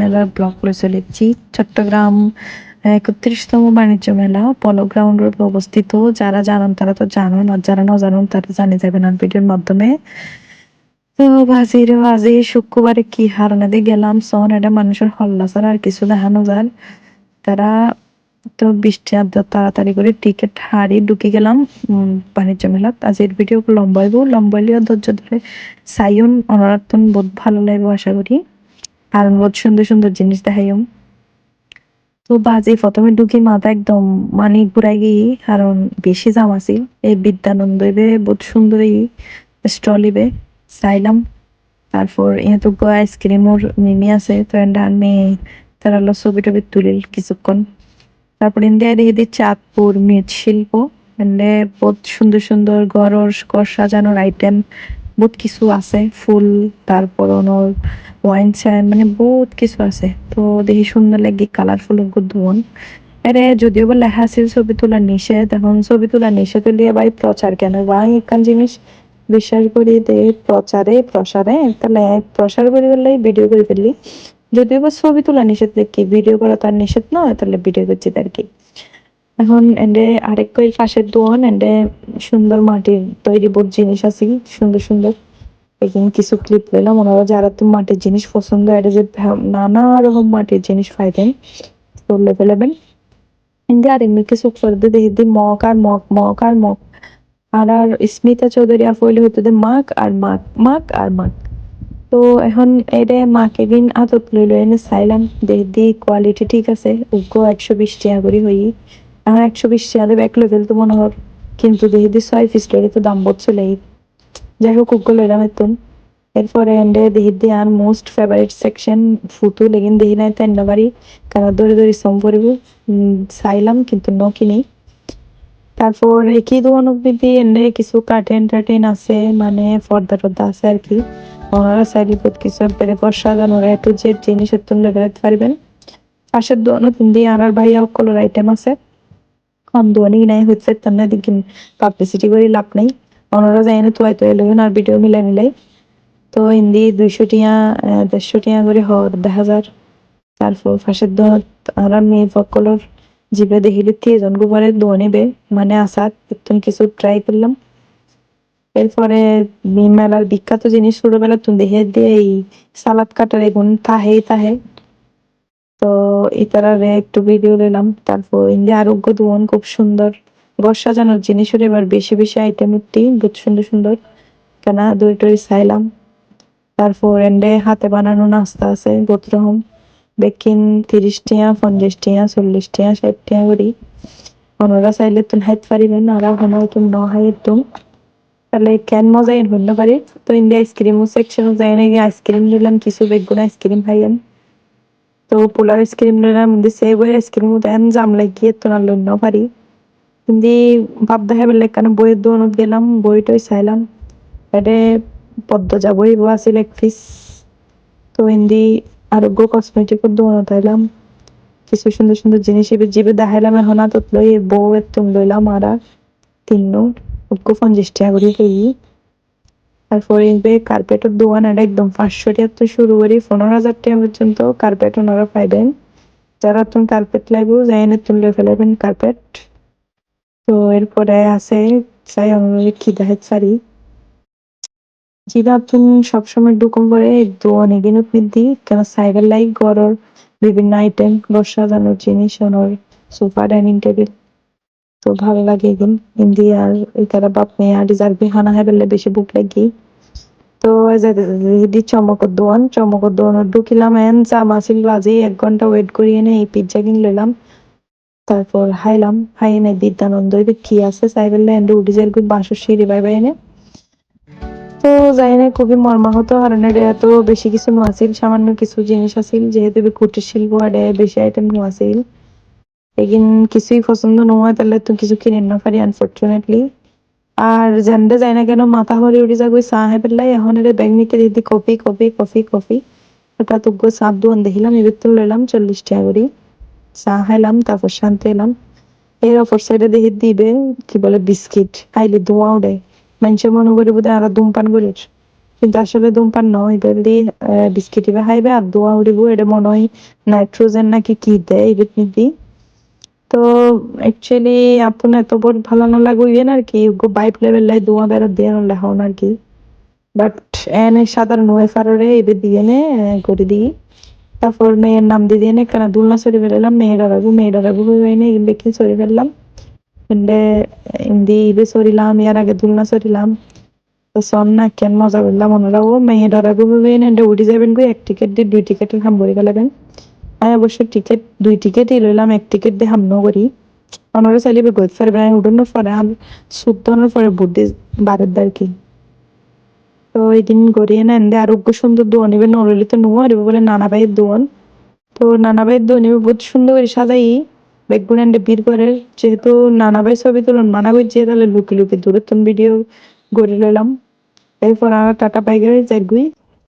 মেলার ব্লগ করে চলেছি। চট্টগ্রাম একত্রিশতম বাণিজ্য মেলা পলো গ্রাউন্ড রোড অবস্থিত। যারা জানেন তারা তো জানেন, আর যারা না জানেন তারা জানে যাবেন আর ভিডিওর মাধ্যমে। তো বাজির বাজি শুক্রবারে কি হারনাতে গেলাম সন এটা মানুষের হল্লা ছাড়া আর কিছু দেখানো যায়। তারা তো বৃষ্টি আদ্র তাড়াতাড়ি করে টিকিট হারি ঢুকে গেলাম বাণিজ্য মেলাত। আজকের ভিডিও লম্বাইব, লম্বাইলেও ধৈর্য ধরে। সাইন অনারাতন বহুত ভালো লাগবে আশা করি। কারণ বহুত সুন্দর সুন্দর জিনিস দেখাইম। তো বাজে, প্রথমে ঢুকি মাথা একদম মানে ঘুরাই গিয়ে কারণ বেশি জাম আছিল। এই বিদ্যানন্দ এবে বহুত সুন্দর এই স্টল ইবে, চাইলাম। তারপর ইয়ে তো আইসক্রিমর মিমি আছে, তো এন্ডা আমি তারা ছবি টবি তুলিল কিছুক্ষণ। তারপর ইন্ডিয়া দেখে চাঁদপুর মৃৎশিল্প, এন্ডে বহুত সুন্দর সুন্দর ঘরর ঘর সাজানোর আইটেম বহুত কিছু আছে, ফুল তারপর ওনর ওয়াইন চাইন মানে বহুত কিছু আছে। তো দেখি সুন্দর লাগে কালারফুল গুদ্ধন আরে যদিও বা লেখা আছিল ছবি তোলা নিষেধ, এখন ছবি তোলা নিষেধ হলে ভাই প্রচার কেন? ভাই একখান জিনিস বিশ্বাস করি দে প্রচারে, প্রসারে, তাহলে প্রসার করে ফেললে ভিডিও করে ফেললি। যদিও বা ছবি তোলা নিষেধ দেখি ভিডিও করা তার নিষেধ নয়, তাহলে ভিডিও করছি আর কি? এখন এন্ডে আরেক কই পাশের দোয়ান, এন্ডে সুন্দর মাটির তৈরি বহুত জিনিস আছে সুন্দর সুন্দর। কিছু ক্লিপ যারা মাটির জিনিস পছন্দ এটা যে নানা রকম মাটির জিনিস পাইতেন ফেলাবেন করে দেখি দি আর আর আর আর স্মিতা চৌধুরী আফইলে হতো যে মাক আর মাক মাক আর মাক তো এখন এটা মাকে দিন আদত লই লই এনে চাইলাম দেখি কোয়ালিটি ঠিক আছে উগো একশো বিশ টাকা করে হই। এখন একশো বিশ দেবে এক লেভেল তো মনে হর কিন্তু দেখি ছয় লেগে তো দাম বলছিল এই যাই হোক উগো লইলাম এতুন এরপরে এন্ডে দেখি দি আর মোস্ট ফেভারিট সেকশন ফুটু লেগিন দেখি নাই তাই বাড়ি, কারণ দৌড়ে দৌড়ি সম পড়িব। চাইলাম কিন্তু ন কিনি। তারপর একই দোকান অব্দি এন্ডে কিছু কার্টেন টার্টেন আছে মানে পর্দা টর্দা আছে আর কি। ওনারা চাইলে বহুত কিছু ঘর সাজানোর এ টু জেড জিনিস তুলে বেড়াতে পারবেন। পাশের দোকানও তিনদি আর আর ভাইয়া কলর আইটেম আছে। কম দোকানই নাই হচ্ছে তেমন দিন পাবলিসিটি করে লাভ নাই। ওনারা যাই না, তুয়াই তুয়াই লইবেন আর ভিডিও মিলাই মিলাই। তো হিন্দি দুইশো টিয়া দেড়শো টিয়া করে হর দেখা হাজার। তারপর পাশের দোকান আর মেয়ে ফকলর জিবে দেখিলে তিনজন গোবরের দোয়ানিবে মানে আসাদ তুমি কিছু ট্রাই করলাম। এরপরে মেলার বিখ্যাত জিনিস ছোটবেলা তুমি দেখে দিয়ে এই সালাদ কাটার এগুন তাহে তাহে। ইতারারে একটু ভিডিও নিলাম। তারপর ইন্ডিয়া আরোগ্য দোয়ান খুব সুন্দর। ঘর সাজানোর জিনিসের এবার বেশি বেশি আইটেম উঠতি, বহুত সুন্দর সুন্দর। কেনা, দই টই চাইলাম। তারপর এন্ডে হাতে বানানো নাস্তা আছে, বহুত রকম। বেকিন তিরিশ টিয়া, পঞ্চাশ টিয়া, চল্লিশ টিয়া, ষাট টিয়া করি। ওনারা চাইলে তুমি হাইতে পারিবেন, আর ওখানে তুমি ন হাইত তুমি তাহলে কেন মজা এর হইতে পারে। তো ইন্ডিয়া আইসক্রিমও সেকশনে যাই নাকি আইসক্রিম নিলাম, কিছু বেগুন আইসক্রিম খাইয়াম তো পোলার আইসক্রিম নিলাম কিন্তু সেই বই আইসক্রিম দেন জাম লাগিয়ে তো না লইন পারি কিন্তু ভাব দেখা বেলে কেন বইয়ের দোকানত গেলাম, বই টই চাইলাম। এটা পদ্ম যাবই আছিল এক পিস তো হিন্দি আরোগ্য কসমেটিকের দোকানত আইলাম। কিছু সুন্দর সুন্দর জিনিস এবার জিবে দেখাইলাম এখন হাতত লই বউ একদম লইলাম আর তিন্ন পঞ্চাশ টাকা করে কেজি। তারপরে এবে কার্পেটের দোকান এটা একদম পাঁচশো টাকা শুরু করি, পনেরো হাজার টাকা পর্যন্ত কার্পেট ওনারা পাইবেন। যারা তুমি কার্পেট লাগবে, যাই না তুলে ফেলাবেন কার্পেট তো এরপরে আছে চাই কি দেখে সারি যেটা তুমি সবসময় ডুকম করে দোকানে কিনে নিদি কেন সাইকেল লাই ঘরের বিভিন্ন আইটেম ঘর সাজানোর জিনিস ওনার সোফা ডাইনিং টেবিল তো ভালো লাগে এগুন হিন্দি আর এখানে বাপ মেয়ে আর রিজার্ভ খানা খাই পেলে বেশি বুক লাগি তো যদি চমকর দোয়ান চমকর দোয়ান ঢুকিলাম এন জাম আসিল বাজে এক ঘণ্টা ওয়েট করি এনে এই পিজ্জা কিন লইলাম। তারপর হাইলাম হাই এনে বিদ্যানন্দ কি আছে, চাই পেলে এন্ডে উঠি যাই বাঁশের সিঁড়ি বাই বাই এনে। তো যাই না খুবই মর্মাহত কারণ এটা এত বেশি কিছু নোয়াছিল সামান্য কিছু জিনিস আছিল, যেহেতু কুটির শিল্প আডে বেশি আইটেম নোয়াছিল এগিন কিছুই পছন্দ নয়, তাহলে তো কিছু কিনে না পারি আনফর্চুনেটলি আর জানতে যাই না কেন, মাথা ভরে উঠে যাগো চা হে পেলাই এখন এটা ব্যাগ নিতে দিদি কফি কফি কফি কফি ওটা তো গো চাপ দোকান দেখিলাম, এবার তো লইলাম চল্লিশ টাকা করে। চা খাইলাম তারপর শান্তি এলাম। এর অপর সাইডে দেখি দিবে, কি বলে, বিস্কিট। খাইলে ধোঁয়া উঠে মানুষের মনে করে বোধহয় আর ধূমপান করিস কিন্তু আসলে ধূমপান নয় বেলদি বিস্কিট ইবা খাইবে আর দোয়া উড়িব, এটা মনে হয় নাইট্রোজেন নাকি কি দেয় এবিট নিবি। তো অ্যাকচুয়ালি আপনার এত বহুত ভালো না আর কি বাইপ লেভেল লাই দোয়া বেড়া দিয়ে লেখাউন আর কি। বাট এনে সাধারণ ওয়েফারে এবে দিয়ে নে করে দিই। তারপর মেয়ের নাম দিয়ে দিয়ে নে, কেন দুলনা সরি ফেলাম মেয়েরা রাখব মেয়েরা রাখব এনে বেকিং সরি ফেললাম। এন্ডে ইন্দি ইবে সরিলাম, ইয়ার আগে দুলনা সরিলাম। তো সন্না কেন মজা করলাম ওনারা ও মেয়েরা রাখব এন্ডে উঠে যাবেন গো, এক টিকিট দিয়ে দুই টিকিটের হাম ভরে গেলেন আমি অবশ্য টিকিট দুই টিকিটই লইলাম, এক টিকিট দিয়ে হাম নগরি। ওনারা চাইলে গইতে পারবে আমি উঠানোর পরে আমি সুদ্ধানোর পরে বুদ্ধি বারের আর কি। তো এদিন গড়িয়ে না এন্দে আরোগ্য সুন্দর দোয়ান, এবার নরলি তো নুয়া আর বলে নানা ভাইয়ের দোয়ান। তো নানা ভাইয়ের দোয়ান এবার বহুত সুন্দর করে সাজাই। বেগুন এন্ডে বীর করে, যেহেতু নানা ভাই ছবি তুলুন, মানা করছে তাহলে লুকি লুকি দূরে তুমি ভিডিও গড়ে লইলাম। এরপর আমরা টাটা পাই গেলে যাই